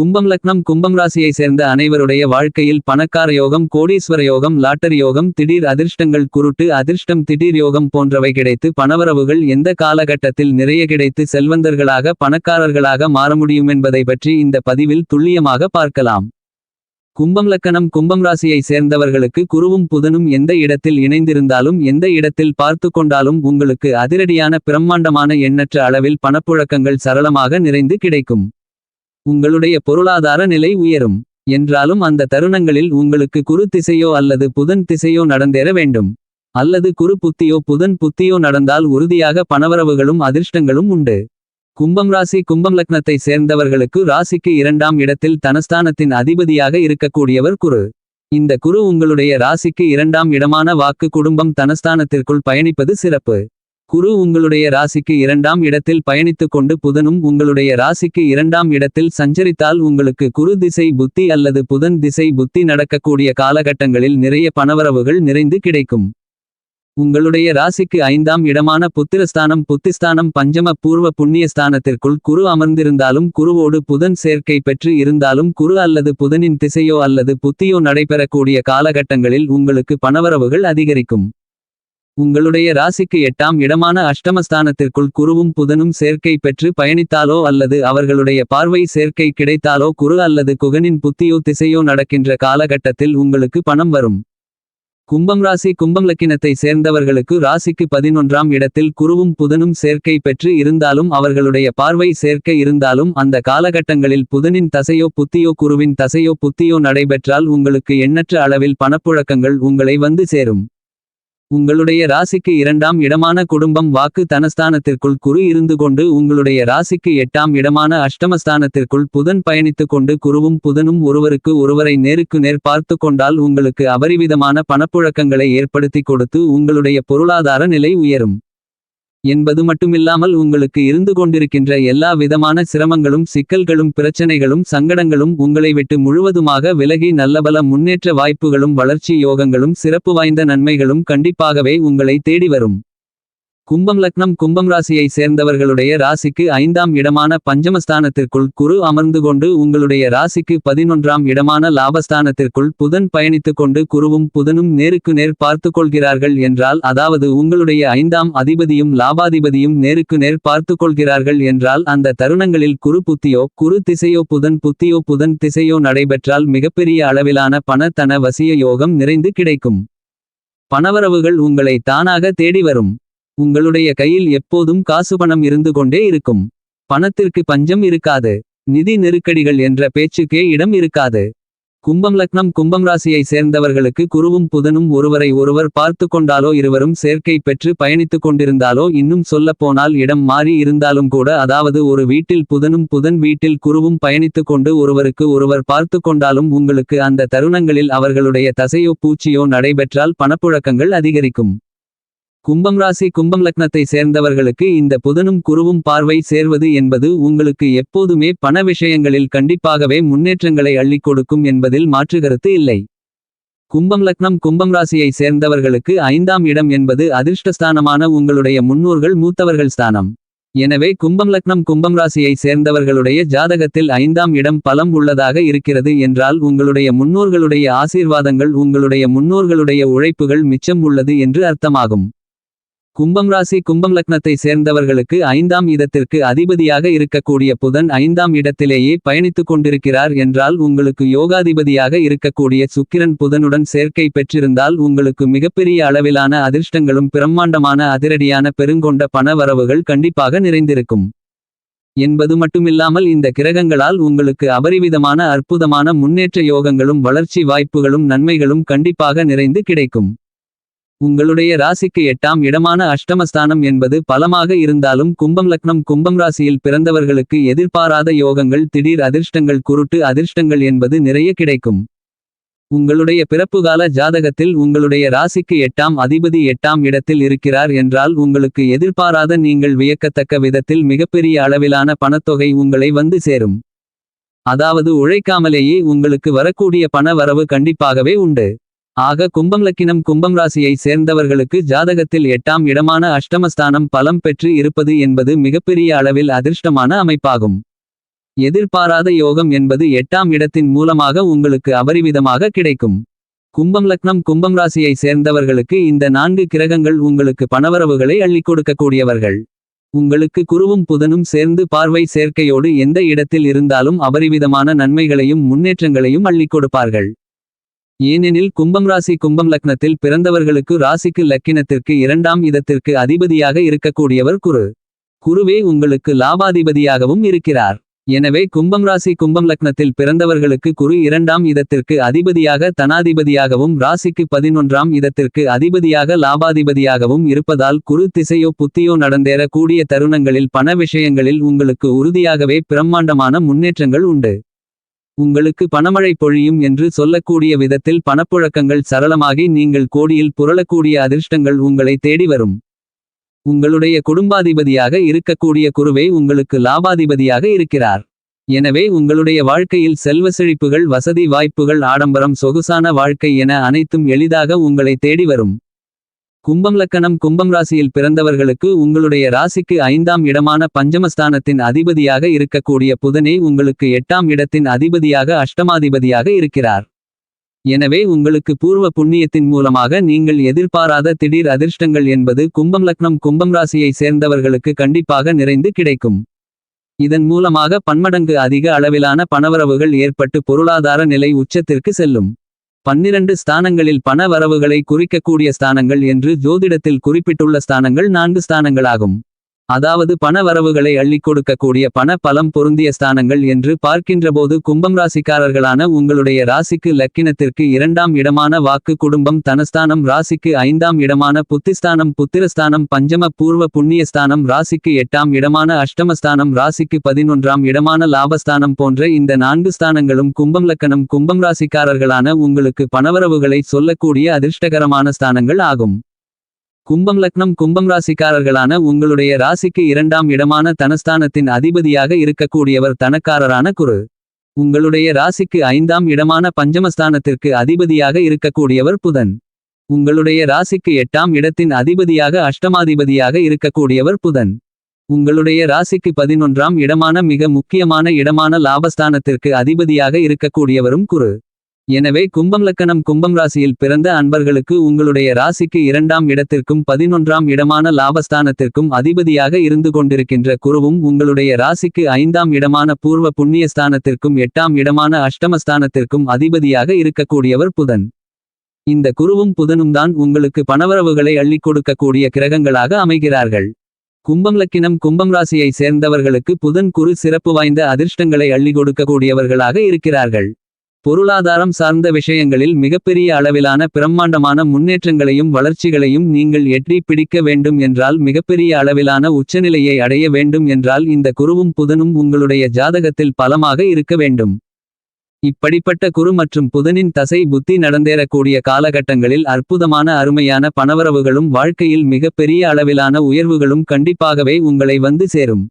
கும்பம் லக்னம் கும்பம் ராசியை சேர்ந்த அனைவருடைய வாழ்க்கையில் பணக்கார யோகம் கோடீஸ்வர யோகம் லாட்டரி யோகம் திடீர் அதிர்ஷ்டங்கள் குருட்டு அதிர்ஷ்டம் திடீர் யோகம் போன்றவை கிடைத்து பணவரவுகள் எந்த காலகட்டத்தில் நிறைய கிடைத்து செல்வந்தர்களாக பணக்காரர்களாக மாற முடியும் என்பதை பற்றி இந்த பதிவில் துல்லியமாக பார்க்கலாம். கும்பம் லக்கணம் கும்பம் ராசியை சேர்ந்தவர்களுக்கு குருவும் புதனும் எந்த இடத்தில் இணைந்திருந்தாலும் எந்த இடத்தில் பார்த்து கொண்டாலும் உங்களுக்கு அதிரடியான பிரம்மாண்டமான எண்ணற்ற அளவில் பணப்புழக்கங்கள் சரளமாக நிறைந்து கிடைக்கும். உங்களுடைய பொருளாதார நிலை உயரும். என்றாலும் அந்த தருணங்களில் உங்களுக்கு குரு திசையோ அல்லது புதன் திசையோ நடந்தேற வேண்டும். அல்லது குரு புத்தியோ புதன் புத்தியோ நடந்தால் உறுதியாக பணவரவுகளும் அதிர்ஷ்டங்களும் உண்டு. கும்பம் ராசி கும்பம் லக்னத்தை சேர்ந்தவர்களுக்கு ராசிக்கு இரண்டாம் இடத்தில் தனஸ்தானத்தின் அதிபதியாக இருக்கக்கூடியவர் குரு. இந்த குரு உங்களுடைய ராசிக்கு இரண்டாம் இடமான வாக்கு குடும்பம் தனஸ்தானத்திற்குள் பயணிப்பது சிறப்பு. குரு உங்களுடைய ராசிக்கு இரண்டாம் இடத்தில் பயணித்துக் கொண்டு புதனும் உங்களுடைய ராசிக்கு இரண்டாம் இடத்தில் சஞ்சரித்தால் உங்களுக்கு குரு திசை புத்தி அல்லது புதன் திசை புத்தி நடக்கக்கூடிய காலகட்டங்களில் நிறைய பணவரவுகள் நிறைந்து கிடைக்கும். உங்களுடைய ராசிக்கு ஐந்தாம் இடமான புத்திரஸ்தானம் புத்திஸ்தானம் பஞ்சம பூர்வ புண்ணியஸ்தானத்திற்குள் குரு அமர்ந்திருந்தாலும் குருவோடு புதன் சேர்க்கை பெற்று இருந்தாலும் குரு அல்லது புதனின் திசையோ அல்லது புத்தியோ நடைபெறக்கூடிய காலகட்டங்களில் உங்களுக்கு பணவரவுகள் அதிகரிக்கும். உங்களுடைய ராசிக்கு எட்டாம் இடமான அஷ்டமஸ்தானத்திற்குள் குருவும் புதனும் சேர்க்கை பெற்று பயணித்தாலோ அல்லது அவர்களுடைய பார்வை சேர்க்கை கிடைத்தாலோ குரு அல்லது குகனின் புத்தியோ திசையோ நடக்கின்ற காலகட்டத்தில் உங்களுக்கு பணம் வரும். கும்பம் ராசி கும்பம் லக்கினத்தை சேர்ந்தவர்களுக்கு ராசிக்கு பதினொன்றாம் இடத்தில் குருவும் புதனும் சேர்க்கை பெற்று இருந்தாலும் அவர்களுடைய பார்வை சேர்க்கை இருந்தாலும் அந்த காலகட்டங்களில் புதனின் தசையோ புத்தியோ குருவின் தசையோ புத்தியோ நடைபெற்றால் உங்களுக்கு எண்ணற்ற அளவில் பணப்புழக்கங்கள் உங்களை வந்து சேரும். உங்களுடைய ராசிக்கு இரண்டாம் இடமான குடும்பம் வாக்கு தனஸ்தானத்திற்குள் குரு இருந்து கொண்டு உங்களுடைய ராசிக்கு எட்டாம் இடமான அஷ்டமஸ்தானத்திற்குள் புதன் பயணித்துக் கொண்டு குருவும் புதனும் ஒருவருக்கு ஒருவரை நேருக்கு நேர் பார்த்து கொண்டால் உங்களுக்கு அபரிவிதமான பணப்புழக்கங்களை ஏற்படுத்தி கொடுத்து உங்களுடைய பொருளாதார நிலை உயரும். என்பது மட்டுமில்லாமல் உங்களுக்கு இருந்து கொண்டிருக்கின்ற எல்லா விதமான சிரமங்களும் சிக்கல்களும் பிரச்சனைகளும் சங்கடங்களும் உங்களை விட்டு முழுவதுமாக விலகி நல்லபல முன்னேற்ற வாய்ப்புகளும் வளர்ச்சி யோகங்களும் சிறப்பு வாய்ந்த நன்மைகளும் கண்டிப்பாகவே உங்களை தேடி வரும். கும்பம் லக்னம் கும்பம் ராசியை சேர்ந்தவர்களுடைய ராசிக்கு ஐந்தாம் இடமான பஞ்சமஸ்தானத்திற்குள் குரு அமர்ந்து கொண்டு உங்களுடைய ராசிக்கு பதினொன்றாம் இடமான லாபஸ்தானத்திற்குள் புதன் பயணித்துக் கொண்டு குருவும் புதனும் நேருக்கு நேர் பார்த்து கொள்கிறார்கள் என்றால் அதாவது உங்களுடைய ஐந்தாம் அதிபதியும் லாபாதிபதியும் நேருக்கு நேர் பார்த்து கொள்கிறார்கள் என்றால் அந்த தருணங்களில் குரு புத்தியோ குரு திசையோ புதன் புத்தியோ புதன் திசையோ நடைபெற்றால் மிகப்பெரிய அளவிலான பண தன வசிய யோகம் நிறைந்து கிடைக்கும். பணவரவுகள் உங்களை தானாக தேடி வரும். உங்களுடைய கையில் எப்போதும் காசு பணம் இருந்து கொண்டே இருக்கும். பணத்திற்கு பஞ்சம் இருக்காது. நிதி நெருக்கடிகள் என்ற பேச்சுக்கே இடம் இருக்காது. கும்பம் லக்னம் கும்பம் ராசியை சேர்ந்தவர்களுக்கு குருவும் புதனும் ஒருவரை ஒருவர் பார்த்து கொண்டாலோ இருவரும் சேர்க்கை பெற்று பயணித்துக் கொண்டிருந்தாலோ இன்னும் சொல்லப்போனால் இடம் மாறி இருந்தாலும் கூட அதாவது ஒரு வீட்டில் புதனும் புதன் வீட்டில் குருவும் பயணித்துக் கொண்டு ஒருவருக்கு ஒருவர் பார்த்து கொண்டாலும் உங்களுக்கு அந்த தருணங்களில் அவர்களுடைய தசையோ பூச்சியோ நடைபெற்றால் பணப்புழக்கங்கள் அதிகரிக்கும். கும்பம் ராசி கும்பம் லக்னத்தை சேர்ந்தவர்களுக்கு இந்த புதனும் குருவும் பார்வை சேர்வது என்பது உங்களுக்கு எப்போதுமே பண விஷயங்களில் கண்டிப்பாகவே முன்னேற்றங்களை அள்ளிக் கொடுக்கும் என்பதில் மாற்றுகருத்து இல்லை. கும்பம் லக்னம் கும்பம் ராசியை சேர்ந்தவர்களுக்கு ஐந்தாம் இடம் என்பது அதிர்ஷ்டஸ்தானமான உங்களுடைய முன்னோர்கள் மூத்தவர்கள் ஸ்தானம். எனவே கும்பம் லக்னம் கும்பம் ராசியை சேர்ந்தவர்களுடைய ஜாதகத்தில் ஐந்தாம் இடம் பலம் உள்ளதாக இருக்கிறது என்றால் உங்களுடைய முன்னோர்களுடைய ஆசீர்வாதங்கள் உங்களுடைய முன்னோர்களுடைய உழைப்புகள் மிச்சம் உள்ளது என்று அர்த்தமாகும். கும்பம் ராசி கும்பம் லக்னத்தை சேர்ந்தவர்களுக்கு ஐந்தாம் இடத்திற்கு அதிபதியாக இருக்கக்கூடிய புதன் ஐந்தாம் இடத்திலேயே பயணித்துக் கொண்டிருக்கிறார் என்றால் உங்களுக்கு யோகாதிபதியாக இருக்கக்கூடிய சுக்கிரன் புதனுடன் சேர்க்கை பெற்றிருந்தால் உங்களுக்கு மிகப்பெரிய அளவிலான அதிர்ஷ்டங்களும் பிரம்மாண்டமான அதிரடியான பெருங்கொண்ட பண வரவுகள் கண்டிப்பாக நிறைந்திருக்கும். என்பது மட்டுமில்லாமல் இந்த கிரகங்களால் உங்களுக்கு அபரிவிதமான அற்புதமான முன்னேற்ற யோகங்களும் வளர்ச்சி வாய்ப்புகளும் நன்மைகளும் கண்டிப்பாக நிறைந்து கிடைக்கும். உங்களுடைய ராசிக்கு எட்டாம் இடமான அஷ்டமஸ்தானம் என்பது பலமாக இருந்தாலும் கும்பம் லக்னம் கும்பம் ராசியில் பிறந்தவர்களுக்கு எதிர்பாராத யோகங்கள் திடீர் அதிர்ஷ்டங்கள் குருட்டு அதிர்ஷ்டங்கள் என்பது நிறைய கிடைக்கும். உங்களுடைய பிறப்புகால ஜாதகத்தில் உங்களுடைய ராசிக்கு எட்டாம் அதிபதி எட்டாம் இடத்தில் இருக்கிறார் என்றால் உங்களுக்கு எதிர்பாராத நீங்கள் வியக்கத்தக்க விதத்தில் மிகப்பெரிய அளவிலான பணத்தொகை உங்களை வந்து சேரும். அதாவது உழைக்காமலேயே உங்களுக்கு வரக்கூடிய பண வரவு கண்டிப்பாகவே உண்டு. ஆக கும்பம் லக்கினம் கும்பம் ராசியை சேர்ந்தவர்களுக்கு ஜாதகத்தில் எட்டாம் இடமான அஷ்டமஸ்தானம் பலம் பெற்று இருப்பது என்பது மிகப்பெரிய அளவில் அதிர்ஷ்டமான அமைப்பாகும். எதிர்பாராத யோகம் என்பது எட்டாம் இடத்தின் மூலமாக உங்களுக்கு அபரிவிதமாக கிடைக்கும். கும்பம் லக்னம் கும்பம் ராசியை சேர்ந்தவர்களுக்கு இந்த நான்கு கிரகங்கள் உங்களுக்கு பணவரவுகளை அள்ளிக் கொடுக்கக்கூடியவர்கள். உங்களுக்கு குருவும் புதனும் சேர்ந்து பார்வை சேர்க்கையோடு எந்த இடத்தில் இருந்தாலும் அபரிவிதமான நன்மைகளையும் முன்னேற்றங்களையும் அள்ளிக் கொடுப்பார்கள். ஏனெனில் கும்பம் ராசி கும்பம் லக்னத்தில் பிறந்தவர்களுக்கு ராசிக்கு லக்கினத்திற்கு இரண்டாம் இதத்திற்கு அதிபதியாக இருக்கக்கூடியவர் குரு. குருவே உங்களுக்கு லாபாதிபதியாகவும் இருக்கிறார். எனவே கும்பம் ராசி கும்பம் லக்னத்தில் பிறந்தவர்களுக்கு குரு இரண்டாம் இதத்திற்கு அதிபதியாக தனாதிபதியாகவும் ராசிக்கு பதினொன்றாம் இதத்திற்கு அதிபதியாக லாபாதிபதியாகவும் இருப்பதால் குரு திசையோ புத்தியோ நடந்தேற கூடிய தருணங்களில் பண விஷயங்களில் உங்களுக்கு உறுதியாகவே பிரம்மாண்டமான முன்னேற்றங்கள் உண்டு. உங்களுக்கு பணமழை பொழியும் என்று சொல்லக்கூடிய விதத்தில் பணப்புழக்கங்கள் சரளமாகி நீங்கள் கோடியில் புரளக்கூடிய அதிர்ஷ்டங்கள் உங்களை தேடி வரும். உங்களுடைய குடும்பாதிபதியாக இருக்கக்கூடிய குருவே உங்களுக்கு லாபாதிபதியாக இருக்கிறார். எனவே உங்களுடைய வாழ்க்கையில் செல்வ செழிப்புகள் வசதி வாய்ப்புகள் ஆடம்பரம் சொகுசான வாழ்க்கை என அனைத்தும் எளிதாக உங்களை தேடி வரும். கும்பம் லக்கணம் கும்பம் ராசியில் பிறந்தவர்களுக்கு உங்களுடைய ராசிக்கு ஐந்தாம் இடமான பஞ்சமஸ்தானத்தின் அதிபதியாக இருக்கக்கூடிய புதனே உங்களுக்கு எட்டாம் இடத்தின் அதிபதியாக அஷ்டமாதிபதியாக இருக்கிறார். எனவே உங்களுக்கு பூர்வ புண்ணியத்தின் மூலமாக நீங்கள் எதிர்பாராத திடீர் அதிர்ஷ்டங்கள் என்பது கும்பம் லக்னம் கும்பம் ராசியை சேர்ந்தவர்களுக்கு கண்டிப்பாக நிறைந்து கிடைக்கும். இதன் மூலமாக பன்மடங்கு அதிக அளவிலான பணவரவுகள் ஏற்பட்டு பொருளாதார நிலை உச்சத்திற்கு செல்லும். பன்னிரண்டு ஸ்தானங்களில் பண வரவுகளை குறிக்கக்கூடிய ஸ்தானங்கள் என்று ஜோதிடத்தில் குறிப்பிட்டுள்ள ஸ்தானங்கள் நான்கு ஸ்தானங்களாகும். அதாவது பண வரவுகளை அள்ளிக் கொடுக்கக்கூடிய பண பலம் பொருந்திய ஸ்தானங்கள் என்று பார்க்கின்றபோது கும்பம் ராசிக்காரர்களான உங்களுடைய ராசிக்கு லக்கினத்திற்கு இரண்டாம் இடமான வாக்கு குடும்பம் தனஸ்தானம் ராசிக்கு ஐந்தாம் இடமான புத்திஸ்தானம் புத்திரஸ்தானம் பஞ்சம பூர்வ புண்ணியஸ்தானம் ராசிக்கு எட்டாம் இடமான அஷ்டமஸ்தானம் ராசிக்கு பதினொன்றாம் இடமான லாபஸ்தானம் போன்ற இந்த நான்கு ஸ்தானங்களும் கும்பம் லக்கணம் கும்பம் ராசிக்காரர்களான உங்களுக்கு பணவரவுகளை சொல்லக்கூடிய அதிர்ஷ்டகரமான ஸ்தானங்கள் ஆகும். கும்பம் லக்னம் கும்பம் ராசிக்காரர்களான உங்களுடைய ராசிக்கு இரண்டாம் இடமான தனஸ்தானத்தின் அதிபதியாக இருக்கக்கூடியவர் தனக்காரரான குரு. உங்களுடைய ராசிக்கு ஐந்தாம் இடமான பஞ்சமஸ்தானத்திற்கு அதிபதியாக இருக்கக்கூடியவர் புதன். உங்களுடைய ராசிக்கு எட்டாம் இடத்தின் அதிபதியாக அஷ்டமாதிபதியாக இருக்கக்கூடியவர் புதன். உங்களுடைய ராசிக்கு பதினொன்றாம் இடமான மிக முக்கியமான இடமான லாபஸ்தானத்திற்கு அதிபதியாக இருக்கக்கூடியவரும் குரு. எனவே கும்பம் லக்கணம் கும்பம் ராசியில் பிறந்த அன்பர்களுக்கு உங்களுடைய ராசிக்கு இரண்டாம் இடத்திற்கும் பதினொன்றாம் இடமான லாபஸ்தானத்திற்கும் அதிபதியாக இருந்து கொண்டிருக்கின்ற குருவும் உங்களுடைய ராசிக்கு ஐந்தாம் இடமான பூர்வ புண்ணியஸ்தானத்திற்கும் எட்டாம் இடமான அஷ்டமஸ்தானத்திற்கும் அதிபதியாக இருக்கக்கூடியவர் புதன். இந்த குருவும் புதனும் தான் உங்களுக்கு பணவரவுகளை அள்ளிக் கொடுக்கக்கூடிய கிரகங்களாக அமைகிறார்கள். கும்பம் லக்கினம் கும்பம் ராசியை சேர்ந்தவர்களுக்கு புதன் குரு சிறப்பு வாய்ந்த அதிர்ஷ்டங்களை அள்ளி கொடுக்கக்கூடியவர்களாக இருக்கிறார்கள். பொருளாதாரம் சார்ந்த விஷயங்களில் மிகப்பெரிய அளவிலான பிரம்மாண்டமான முன்னேற்றங்களையும் வளர்ச்சிகளையும் நீங்கள் எட்டி பிடிக்க வேண்டும் என்றால் மிகப்பெரிய அளவிலான உச்சநிலையை அடைய வேண்டும் என்றால் இந்த குருவும் புதனும் உங்களுடைய ஜாதகத்தில் பலமாக இருக்க வேண்டும். இப்படிப்பட்ட குரு மற்றும் புதனின் தசை புத்தி நடந்தேறக்கூடிய காலகட்டங்களில் அற்புதமான அருமையான பணவரவுகளும் வாழ்க்கையில் மிகப்பெரிய அளவிலான உயர்வுகளும் கண்டிப்பாகவே உங்களை வந்து சேரும்.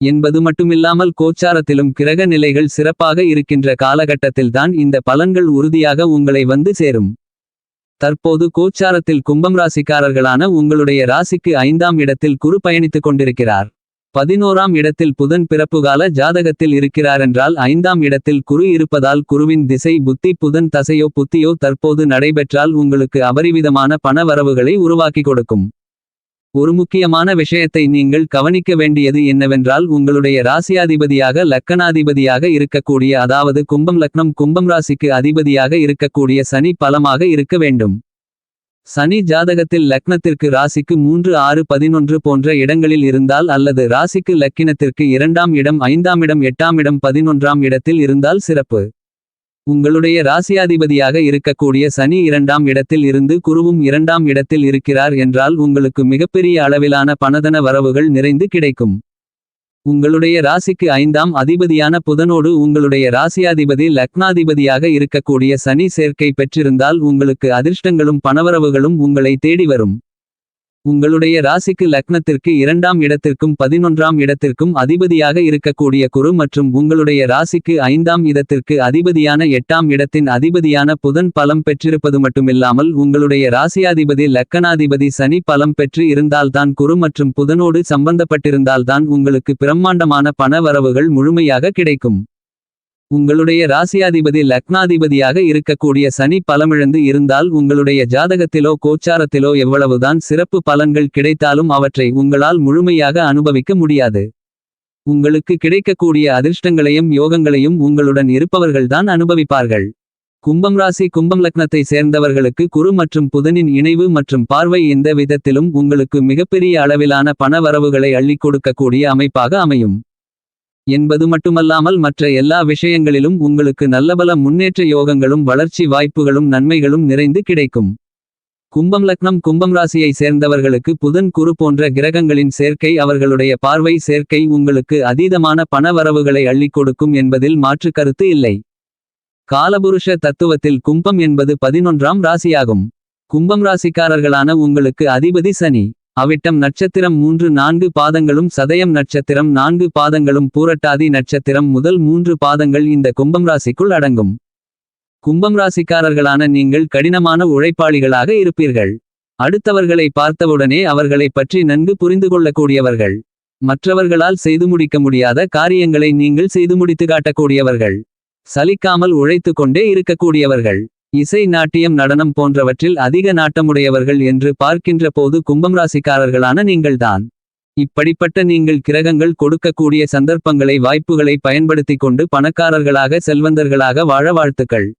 என்பது மட்டுமில்லாமல் கோச்சாரத்திலும் கிரக நிலைகள் சிறப்பாக இருக்கின்ற காலகட்டத்தில்தான் இந்த பலன்கள் உறுதியாக உங்களை வந்து சேரும். தற்போது கோச்சாரத்தில் கும்பம் ராசிக்காரர்களான உங்களுடைய ராசிக்கு ஐந்தாம் இடத்தில் குரு பயணித்துக் கொண்டிருக்கிறார். பதினோராம் இடத்தில் புதன் பிறப்புகால ஜாதகத்தில் இருக்கிறாரென்றால் ஐந்தாம் இடத்தில் குரு இருப்பதால் குருவின் திசை புத்தி புதன் தசையோ புத்தியோ தற்போது நடைபெற்றால் உங்களுக்கு அபரிவிதமான பண வரவுகளை உருவாக்கி கொடுக்கும். ஒரு முக்கியமான விஷயத்தை நீங்கள் கவனிக்க வேண்டியது என்னவென்றால் உங்களுடைய ராசியாதிபதியாக லக்கணாதிபதியாக இருக்கக்கூடிய அதாவது கும்பம் லக்னம் கும்பம் ராசிக்கு அதிபதியாக இருக்கக்கூடிய சனி பலமாக இருக்க வேண்டும். சனி ஜாதகத்தில் லக்னத்திற்கு ராசிக்கு மூன்று ஆறு பதினொன்று போன்ற இடங்களில் இருந்தால் அல்லது ராசிக்கு லக்கினத்திற்கு இரண்டாம் இடம் ஐந்தாம் இடம் எட்டாம் இடம் பதினொன்றாம் இடத்தில் இருந்தால் சிறப்பு. உங்களுடைய ராசியாதிபதியாக இருக்கக்கூடிய சனி இரண்டாம் இடத்தில் இருந்து குருவும் இரண்டாம் இடத்தில் இருக்கிறார் என்றால் உங்களுக்கு மிகப்பெரிய அளவிலான பணதன வரவுகள் நிறைந்து கிடைக்கும். உங்களுடைய ராசிக்கு ஐந்தாம் அதிபதியான புதனோடு உங்களுடைய ராசியாதிபதி லக்னாதிபதியாக இருக்கக்கூடிய சனி சேர்க்கை பெற்றிருந்தால் உங்களுக்கு அதிர்ஷ்டங்களும் பணவரவுகளும் உங்களை தேடி வரும். உங்களுடைய ராசிக்கு லக்னத்திற்கு இரண்டாம் இடத்திற்கும் பதினொன்றாம் இடத்திற்கும் அதிபதியாக இருக்கக்கூடிய குரு மற்றும் உங்களுடைய ராசிக்கு ஐந்தாம் இடத்திற்கு அதிபதியான எட்டாம் இடத்தின் அதிபதியான புதன் பலம் பெற்றிருப்பது மட்டுமில்லாமல் உங்களுடைய ராசியாதிபதி லக்கணாதிபதி சனி பலம் பெற்று இருந்தால்தான் குரு மற்றும் புதனோடு சம்பந்தப்பட்டிருந்தால்தான் உங்களுக்கு பிரம்மாண்டமான பண வரவுகள் முழுமையாக கிடைக்கும். உங்களுடைய ராசியாதிபதி லக்னாதிபதியாக இருக்கக்கூடிய சனி பலமிழந்து இருந்தால் உங்களுடைய ஜாதகத்திலோ கோச்சாரத்திலோ எவ்வளவுதான் சிறப்பு பலன்கள் கிடைத்தாலும் அவற்றை உங்களால் முழுமையாக அனுபவிக்க முடியாது. உங்களுக்கு கிடைக்கக்கூடிய அதிர்ஷ்டங்களையும் யோகங்களையும் உங்களுடன் இருப்பவர்கள்தான் அனுபவிப்பார்கள். கும்பம் ராசி கும்பம் லக்னத்தை சேர்ந்தவர்களுக்கு குரு மற்றும் புதனின் இணைவு மற்றும் பார்வை எந்த விதத்திலும் உங்களுக்கு மிகப்பெரிய அளவிலான பண வரவுகளை அள்ளிக் கொடுக்கக்கூடிய அமைப்பாக அமையும். என்பது மட்டுமல்லாமல் மற்ற எல்லா விஷயங்களிலும் உங்களுக்கு நல்லபல முன்னேற்ற யோகங்களும் வளர்ச்சி வாய்ப்புகளும் நன்மைகளும் நிறைந்து கிடைக்கும். கும்பம் லக்னம் கும்பம் ராசியை சேர்ந்தவர்களுக்கு புதன் குரு போன்ற கிரகங்களின் சேர்க்கை அவர்களுடைய பார்வை சேர்க்கை உங்களுக்கு அதீதமான பண வரவுகளை அள்ளிக் கொடுக்கும் என்பதில் மாற்று கருத்து இல்லை. காலபுருஷ தத்துவத்தில் கும்பம் என்பது பதினொன்றாம் ராசியாகும். கும்பம் ராசிக்காரர்களான உங்களுக்கு அதிபதி சனி. அவிட்டம் நட்சத்திரம் மூன்று நான்கு பாதங்களும் சதயம் நட்சத்திரம் நான்கு பாதங்களும் பூரட்டாதி நட்சத்திரம் முதல் மூன்று பாதங்கள் இந்த கும்பம் ராசிக்குள் அடங்கும். கும்பம் ராசிக்காரர்களான நீங்கள் கடினமான உழைப்பாளிகளாக இருப்பீர்கள். அடுத்தவர்களை பார்த்தவுடனே அவர்களைப் பற்றி நன்கு புரிந்து கொள்ளக்கூடியவர்கள். மற்றவர்களால் செய்து முடிக்க முடியாத காரியங்களை நீங்கள் செய்து முடித்து காட்டக்கூடியவர்கள். சலிக்காமல் உழைத்து கொண்டே இருக்கக்கூடியவர்கள். இசை நாட்டியம் நடனம் போன்றவற்றில் அதிக நாட்டமுடையவர்கள் என்று பார்க்கின்ற போது கும்பம் ராசிக்காரர்களான நீங்கள்தான். இப்படிப்பட்ட நீங்கள் கிரகங்கள் கொடுக்கக்கூடிய சந்தர்ப்பங்களை வாய்ப்புகளை பயன்படுத்திக் கொண்டு பணக்காரர்களாக செல்வந்தர்களாக வாழ வாழ்த்துக்கள்.